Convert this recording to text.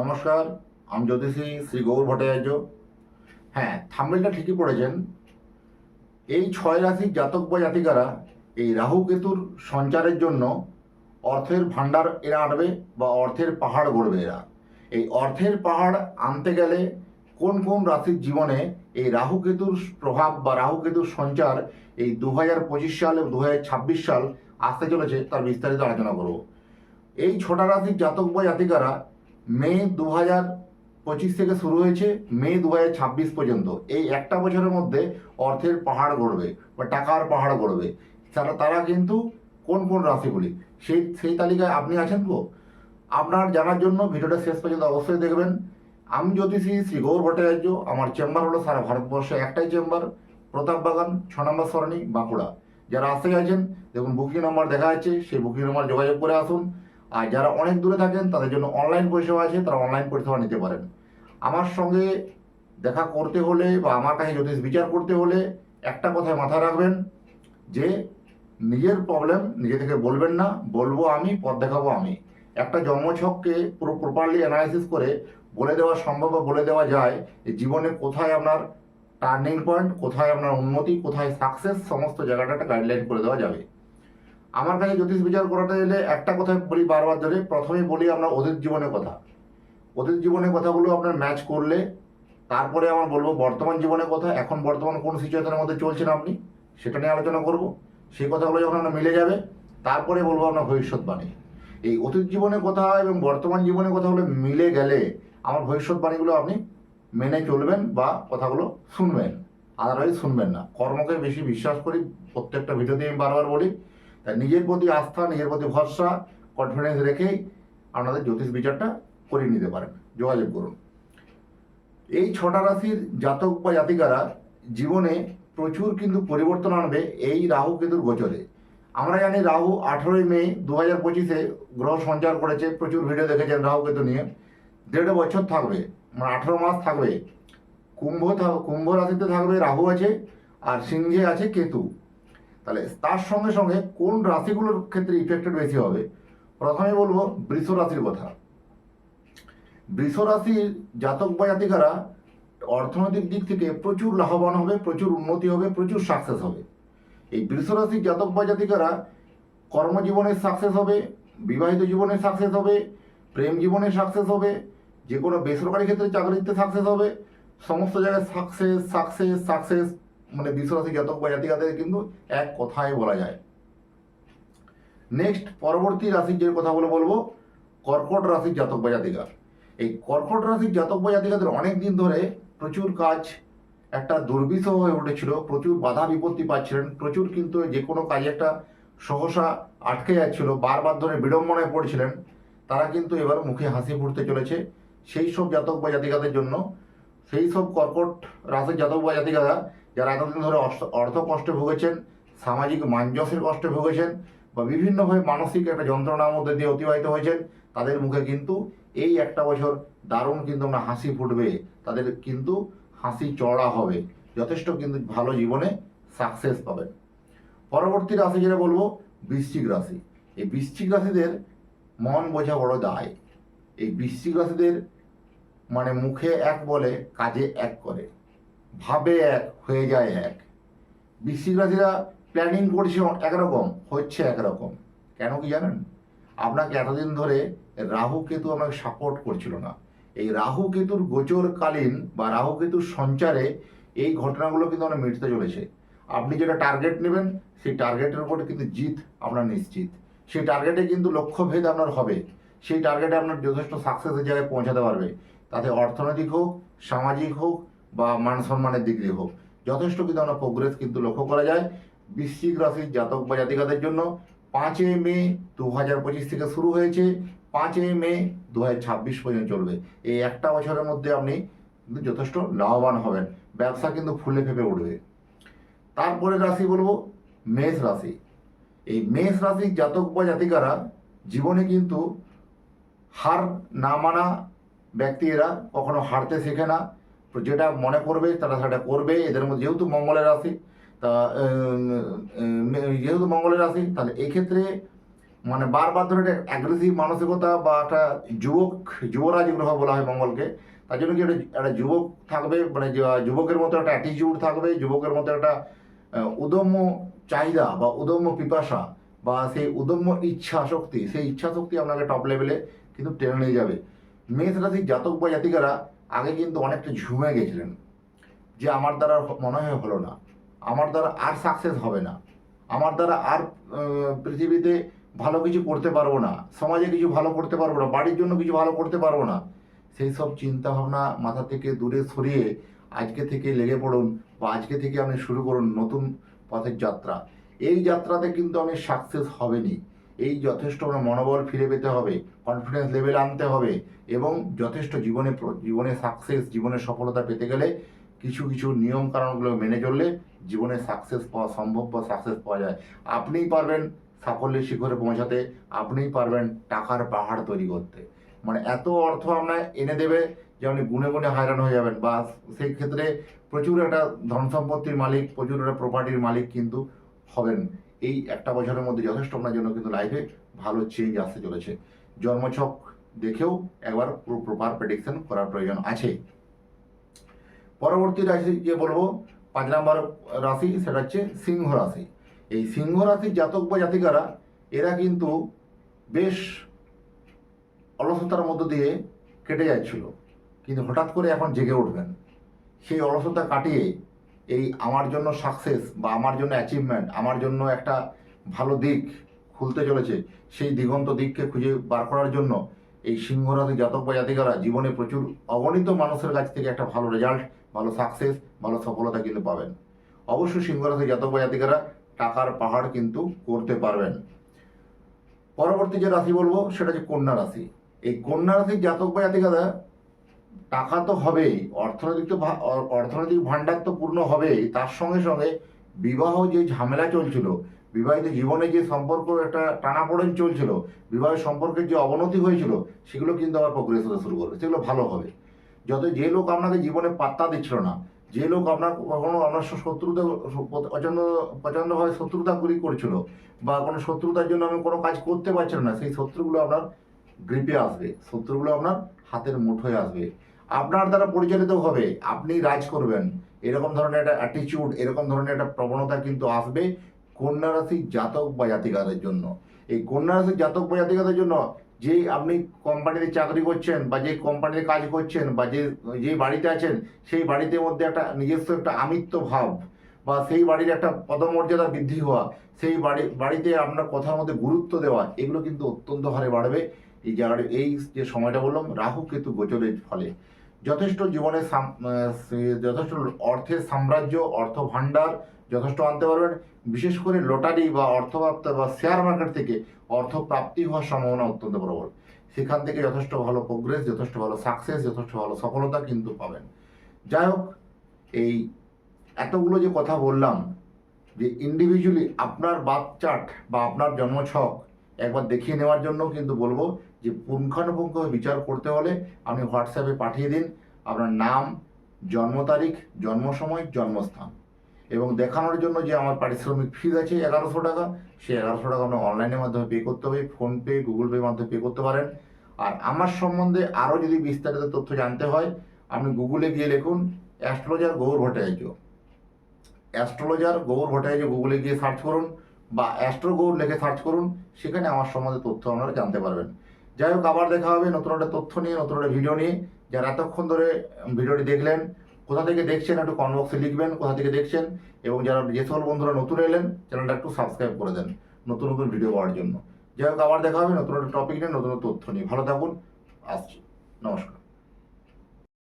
নমস্কার, আমি জ্যোতিষী শ্রী গৌর ভট্টাচার্য। হ্যাঁ থাম্বেলটা ঠিকই পড়েছেন। এই ছয় রাশির জাতক বা জাতিকারা এই রাহু কেতুর সঞ্চারের জন্য অর্থের ভাণ্ডার এরা আনবে বা অর্থের পাহাড় গড়বে এরা। এই অর্থের পাহাড় আনতে গেলে কোন কোন রাশির জীবনে এই রাহু কেতুর প্রভাব বা রাহু কেতুর সঞ্চার এই দু হাজার পঁচিশ সাল এবং দু হাজার ছাব্বিশ সাল আসতে চলেছে, তার বিস্তারিত আলোচনা করব। এই ছটা রাশির জাতক বা জাতিকারা মে দু হাজার পঁচিশ থেকে শুরু হয়েছে, মে দু হাজার ছাব্বিশ পর্যন্ত। এই একটা বছরের মধ্যে অর্থের পাহাড় গড়বে বা টাকার পাহাড় গড়বে। তারা তারা কিন্তু কোন কোন রাশিগুলি? সেই সেই তালিকায় আপনি আছেন তো? আপনার জানার জন্য ভিডিওটা শেষ পর্যন্ত অবশ্যই দেখবেন। আমি জ্যোতিষী শ্রী গৌর ভট্টাচার্য, আমার চেম্বার হলো সারা ভারতবর্ষে একটাই চেম্বার, প্রতাপ বাগান, ছ নম্বর সরণি, বাঁকুড়া। যারা আসতে গেছেন দেখুন বুকিং নাম্বার দেখা যাচ্ছে, সেই বুকিং নাম্বার যোগাযোগ করে আসুন। আর যারা অনেক দূরে থাকেন, তাদের জন্য অনলাইন পরিষেবা আছে, তারা অনলাইন পরিষেবা নিতে পারেন। আমার সঙ্গে দেখা করতে হলে বা আমার কাছে জ্যোতিষ বিচার করতে হলে একটা কথায় মাথায় রাখবেন, যে নিজের প্রবলেম নিজে থেকে বলবেন না, বলব আমি, পথ দেখাবো আমি। একটা জন্মছককে পুরো প্রপারলি অ্যানালাইসিস করে বলে দেওয়া সম্ভব বা বলে দেওয়া যায় যে জীবনে কোথায় আপনার টার্নিং পয়েন্ট কোথায় আপনার উন্নতি, কোথায় সাকসেস সমস্ত জায়গাটা একটা গাইডলাইন করে দেওয়া যাবে। আমার কাছে জ্যোতিষ বিচার করাতে গেলে একটা কথা বলি বারবার ধরে, প্রথমেই বলি আমরা অতীত জীবনের কথা। অতীত জীবনের কথাগুলো আপনার ম্যাচ করলে, তারপরে আমার বলব বর্তমান জীবনের কথা, এখন বর্তমান কোন সিচুয়েশনের মধ্যে চলছেন আপনি, সেটা নিয়ে আলোচনা করব। সেই কথাগুলো যখন আপনার মিলে যাবে, তারপরে বলব আপনার ভবিষ্যৎবাণী। এই অতীত জীবনের কথা এবং বর্তমান জীবনের কথাগুলো মিলে গেলে আমার ভবিষ্যৎবাণীগুলো আপনি মেনে চলবেন বা কথাগুলো শুনবেন। আদারওয়াইজ শুনবেন না। কর্মকে বেশি বিশ্বাস করি, প্রত্যেকটা ভিডিওতে আমি বারবার বলি তাই নিজের প্রতি আস্থা, নিজের প্রতি ভরসা কনফিডেন্স রেখেই আপনাদের জ্যোতিষ বিচারটা করিয়ে নিতে পারেন। যোগাযোগ করুন। এই ছটা রাশির জাতক বা জাতিকারা জীবনে প্রচুর কিন্তু পরিবর্তন আনবে এই রাহু কেতুর গোচরে। আমরা জানি রাহু আঠেরোই মে দু হাজার পঁচিশে গ্রহ সঞ্চার করেছে, প্রচুর ভিডিও দেখেছেন রাহু কেতু নিয়ে। দেড় বছর থাকবে মানে আঠেরো মাস থাকবে। কুম্ভ কুম্ভ রাশিতে থাকবে রাহু আছে আর সিংহে আছে কেতু। তাহলে তার সঙ্গে সঙ্গে কোন রাশিগুলোর ক্ষেত্রে ইফেক্টেড বেশি হবে? প্রথমে বলব বৃষ রাশির কথা। বৃষ রাশির জাতক বা জাতিকারা অর্থনৈতিক দিক থেকে প্রচুর লাভবান হবে, প্রচুর উন্নতি হবে, প্রচুর সাকসেস হবে। এই বৃষ রাশির জাতক বা জাতিকারা কর্মজীবনে সাকসেস হবে, বিবাহিত জীবনে সাকসেস হবে, প্রেম জীবনে সাকসেস হবে যে কোনো বেসরকারি ক্ষেত্রে চাকরিতে সাকসেস হবে, সমস্ত জায়গায় সাকসেস সাকসেস সাকসেস মানে বিশ্বরাশি জাতক বা জাতিকাদের কিন্তু এক কথায় বলা যায়। নেক্সট পরবর্তী রাশির যে কথাগুলো বলব, কর্কট রাশির জাতক বা জাতিকা এই কর্কট রাশির জাতক বা জাতিকাদের অনেক দিন ধরে প্রচুর কাজ, একটা দুর্বিষহ হয়ে উঠেছিল, প্রচুর বাধা বিপত্তি পাচ্ছিলেন, প্রচুর কিন্তু যে কোনো কাজে একটা সহসা আটকে যাচ্ছিল, বারবার ধরে বিড়ম্বনায় পড়ছিলেন। তারা কিন্তু এবার মুখে হাসি ফুটতে চলেছে। সেই সব জাতক বা জাতিকাদের জন্য, সেই সব কর্কট রাশির জাতক বা জাতিকারা যারা এতদিন ধরে অর্থ- কষ্টে ভুগেছেন, সামাজিক মাঞ্জসের কষ্টে ভুগেছেন, বা বিভিন্নভাবে মানসিক একটা যন্ত্রণার মধ্যে দিয়ে অতিবাহিত হয়েছেন, তাদের মুখে কিন্তু এই একটা বছর দারুণ কিন্তু আমরা হাসি ফুটবে। তাদের কিন্তু হাসি চড়া হবে। যথেষ্ট কিন্তু ভালো জীবনে সাকসেস পাবেন। পরবর্তী রাশি যেটা বলব, বৃশ্চিক রাশি। এই বৃশ্চিক রাশিদের মন বোঝা বড় দায়। এই বৃশ্চিক রাশিদের মানে মুখে এক বলে, কাজে এক করে। ভাবে এক, হয়ে যায় এক। বৃশ্চিক প্ল্যানিং করছে একরকম, হচ্ছে একরকম। কেন কি জানেন? আপনাকে এতদিন ধরে রাহু কেতু আপনাকে সাপোর্ট করছিল না। এই রাহু কেতুর গোচরকালীন বা রাহু কেতুর সঞ্চারে এই ঘটনাগুলো কিন্তু আমরা মিটতে চলেছে। আপনি যেটা টার্গেট নেবেন, সেই টার্গেটের উপর কিন্তু জিত আপনার নিশ্চিত। সেই টার্গেটে কিন্তু লক্ষ্যভেদ আপনার হবে। সেই টার্গেটে আপনার যথেষ্ট সাকসেসের জায়গায় পৌঁছাতে পারবে। তাতে অর্থনৈতিক হোক, সামাজিক হোক বা মান সম্মানের দিক দিয়ে হোক। যথেষ্ট কিন্তু আমরা প্রোগ্রেস কিন্তু লক্ষ্য করা যায়। বৃশ্চিক রাশির জাতক বা জাতিকাদের জন্য পাঁচই মে দু হাজার পঁচিশ থেকে শুরু হয়েছে। পাঁচই মে দু হাজার ছাব্বিশ পর্যন্ত চলবে। এই একটা বছরের মধ্যে আপনি যথেষ্ট লাভবান হবেন। ব্যবসা কিন্তু ফুলে ফেপে উঠবে। তারপরে রাশি বলব মেষ রাশি। এই মেষ রাশির জাতক বা জাতিকারা জীবনে কিন্তু হার না মানা ব্যক্তি এরা কখনো হারতে শেখে না। তো যেটা মনে করবে তারা সেটা করবে। এদের মধ্যে যেহেতু মঙ্গলের রাশি, তা যেহেতু মঙ্গলের রাশি, তাহলে এক্ষেত্রে মানে বারবার ধরে একটা অ্যাগ্রেসিভ মানসিকতা বা একটা যুবক, যুবরাজ গ্রহ বলা হয় মঙ্গলকে, তার জন্য কি একটা একটা যুবক থাকবে মানে যুবকের মতো একটা অ্যাটিটিউড থাকবে, যুবকের মতো একটা উদম্য চাহিদা বা উদম্য পিপাসা বা সেই উদম্য ইচ্ছা শক্তি, সেই ইচ্ছা শক্তি আপনাকে টপ লেভেলে কিন্তু টেনে নিয়ে যাবে। মেষ রাশির জাতক বা জাতিকারা আগে কিন্তু অনেকটা ঝুমে গেছিলেন যে আমার দ্বারা মনে হয় হলো না। আমার দ্বারা আর সাকসেস হবে না। আমার দ্বারা আর পৃথিবীতে ভালো কিছু করতে পারব না। সমাজে কিছু ভালো করতে পারব না। বাড়ির জন্য কিছু ভালো করতে পারব না। সেই সব চিন্তা ভাবনা মাথা থেকে দূরে সরিয়ে আজকে থেকে লেগে পড়ুন বা আজকে থেকে আপনি শুরু করুন নতুন পথের যাত্রা। এই যাত্রাতে কিন্তু আপনি সাকসেস হবেনি এই যথেষ্ট মনোবল ফিরে পেতে হবে কনফিডেন্স লেভেল আনতে হবে এবং যথেষ্ট জীবনে জীবনে সাকসেস জীবনে সফলতা পেতে গেলে কিছু কিছু নিয়ম কারণগুলো মেনে চললে জীবনে সাকসেস পাওয়া সম্ভব বা সাকসেস পাওয়া যায়। আপনিই পারবেন সাফল্যের শিখরে পৌঁছাতে, আপনিই পারবেন টাকার পাহাড় তৈরি করতে। মানে এত অর্থ আপনার এনে দেবে যে আপনি গুনে গুনে হয়রান হয়ে যাবেন। বা সেই ক্ষেত্রে প্রচুর একটা ধন সম্পত্তির মালিক, প্রচুর একটা প্রপার্টির মালিক কিন্তু হবেন। এই একটা বছরের মধ্যে যথেষ্ট আপনার জন্য কিন্তু লাইফে ভালো চেঞ্জ আসতে চলেছে। জন্মছক দেখেও একবার পুরো প্রপার প্রেডিকশন করার প্রয়োজন আছে। পরবর্তী রাশি যে বলব, পাঁচ নম্বর রাশি সেটা হচ্ছে সিংহ রাশি। এই সিংহ রাশির জাতক বা জাতিকারা, এরা কিন্তু বেশ অলসতার মধ্য দিয়ে কেটে যাচ্ছিল। কিন্তু হঠাৎ করে এখন জেগে উঠবেন। সেই অলসতা কাটিয়ে এই আমার জন্য সাকসেস বা আমার জন্য অ্যাচিভমেন্ট আমার জন্য একটা ভালো দিক খুলতে চলেছে, সেই দিগন্ত দিককে খুঁজে বার করার জন্য এই সিংহরাশি জাতক বা জাতিকারা জীবনে প্রচুর অগণিত মানুষের কাছ থেকে একটা ভালো রেজাল্ট ভালো সাকসেস ভালো সফলতা কিন্তু পাবেন। অবশ্যই সিংহরাশি জাতক বা জাতিকারা টাকার পাহাড় কিন্তু করতে পারবেন। পরবর্তী যে রাশি বলব, সেটা হচ্ছে কন্যা রাশি। এই কন্যা রাশির জাতক বা জাতিকারা টাকা তো হবেই, অর্থনৈতিক তো অর্থনৈতিক ভাণ্ডার তো পূর্ণ হবেই, তার সঙ্গে সঙ্গে বিবাহ যে ঝামেলা চলছিল, বিবাহিত জীবনে যে সম্পর্ক একটা টানাপোড়েন চলছিল বিবাহ সম্পর্কের যে অবনতি হয়েছিল, সেগুলো কিন্তু আবার প্রোগ্রেস হতে শুরু করবে, সেগুলো ভালো হবে। যত যে লোক আপনাকে জীবনে পাত্তা দিচ্ছিল না, যে লোক আপনার কখনো আপনার শত্রুতা প্রচণ্ড প্রচণ্ডভাবে শত্রুতাগুলি করছিল, বা কোনো শত্রুতার জন্য আমি কোনো কাজ করতে পারছিলাম না, সেই শত্রুগুলো আপনার গ্রিপে আসবে, শত্রুগুলো আপনার হাতের মুঠোয় আসবে। আপনার দ্বারা পরিচালিত হবে, আপনি রাজ করবেন। এরকম ধরনের একটা অ্যাটিটিউড এরকম ধরনের একটা প্রবণতা কিন্তু আসবে কন্যা জাতক বা জাতিকাদের জন্য। এই কন্যা রাশির জাতক বা জাতিকাদের জন্য যে আপনি কোম্পানিতে চাকরি করছেন বা যে কোম্পানিতে কাজ করছেন বা যে যে বাড়িতে আছেন, সেই বাড়িতে মধ্যে একটা নিজস্ব একটা আমিত্ব ভাব বা সেই বাড়ির একটা পদমর্যাদা বৃদ্ধি হওয়া, সেই বাড়ি, বাড়িতে আপনার কথার মধ্যে গুরুত্ব দেওয়া, এগুলো কিন্তু অত্যন্ত হারে বাড়বে। এই জায়গাটা, এই যে সময়টা বললাম, রাহু কেতু গোচরের ফলে। যথেষ্ট জীবনে যথেষ্ট অর্থের সাম্রাজ্য অর্থ ভাণ্ডার যথেষ্ট আনতে পারবেন। বিশেষ করে লটারি বা অর্থপ্রাপ্ত বা শেয়ার মার্কেট থেকে অর্থ প্রাপ্তি হওয়ার সম্ভাবনা অত্যন্ত প্রবল। সেখান থেকে যথেষ্ট ভালো প্রোগ্রেস যথেষ্ট ভালো সাকসেস যথেষ্ট ভালো সফলতা কিন্তু পাবেন। যাই হোক, এই এতগুলো যে কথা বললাম, যে ইন্ডিভিজুয়ালি আপনার বার্থ চার্ট বা আপনার জন্মছক একবার দেখিয়ে নেওয়ার জন্য কিন্তু বলব যে পুঙ্খানুপুঙ্খ বিচার করতে হলে আপনি হোয়াটসঅ্যাপে পাঠিয়ে দিন। আপনার নাম, জন্ম তারিখ, জন্ম সময়, জন্মস্থান। এবং দেখানোর জন্য যে আমার পারিশ্রমিক ফিজ আছে এগারোশো টাকা, সেই এগারোশো টাকা আপনার অনলাইনের মাধ্যমে পে করতে হবে ফোনপে গুগল পের মাধ্যমে পে করতে পারেন। আর আমার সম্বন্ধে আরও যদি বিস্তারিত তথ্য জানতে হয়, আপনি গুগলে গিয়ে লিখুন অ্যাস্ট্রোলজার গৌর ভট্টাচার্য। অ্যাস্ট্রোলজার গৌর ভট্টাচার্য গুগলে গিয়ে সার্চ করুন। বা অ্যাস্ট্রো গৌর লিখে সার্চ করুন, সেখানে আমার সম্বন্ধে তথ্য আপনারা জানতে পারবেন। যাই হোক, আবার দেখা হবে নতুন একটা তথ্য নিয়ে, নতুন একটা ভিডিও নিয়ে। যারা এতক্ষণ ধরে ভিডিওটি দেখলেন, কোথা থেকে দেখছেন একটু কমেন্ট বক্সে লিখবেন, কোথা থেকে দেখছেন, এবং যারা যে সকল বন্ধুরা নতুন এলেন চ্যানেলটা একটু সাবস্ক্রাইব করে দেন, নতুন নতুন ভিডিও পাওয়ার জন্য। যাই হোক, আবার দেখা হবে নতুন একটা টপিক নিয়ে, নতুন তথ্য নিয়ে। ভালো থাকুন, আসছি। নমস্কার।